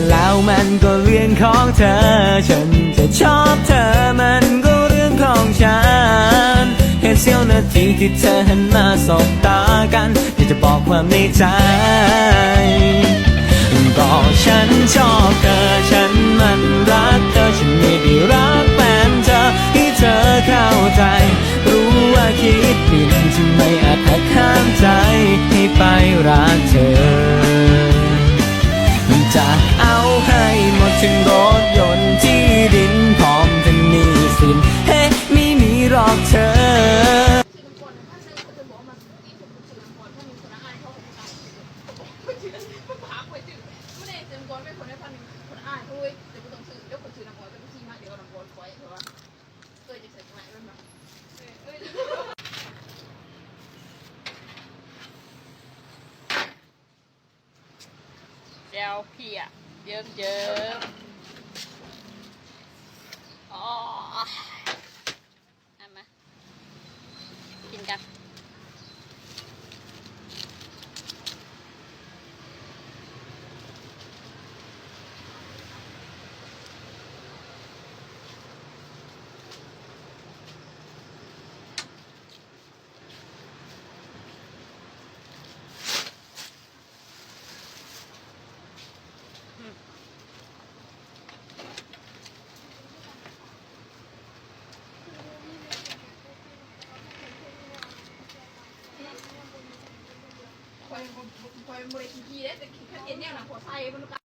นแล้วมันก็เรื่องของเธอ ฉันจะชอบเธอมันก็เรื่องของฉันแค่เสี้ยวนาทีที่เธอหันมาสบตากันอยากจะบอกความในใจ จะเอาให้หมดถึงรถยนต์ที่ดินพร้อมทั้งหนี้สินเฮ้ไม่มีหรอกเธอชื่อน้ำกรถ้าชื่อเขาจะบอกมาที่ผมชื่อน้ำกรถ้ามีคนอายเตายคนชื่อมันพาไม่ได้ชื่อน้ำกรเป็นคนได้พันหนึ่งคนอานเขาเลยเดี๋ยวกูต้องชื่อเดี๋ยวคนชื่อน้ำกรจะไปชี้มาเดี๋ยวน้ำกรคอยเพราะว่าเคยจะเสร็จไหมมันมาเออเออ แก้วเพียเยิ้มเยิ้มอ๋อเอามากินกัน คอยคอยบริขี้ขี้ได้แต่ขี้ข้าเย็นเนี่ยนะหัวไส้มันก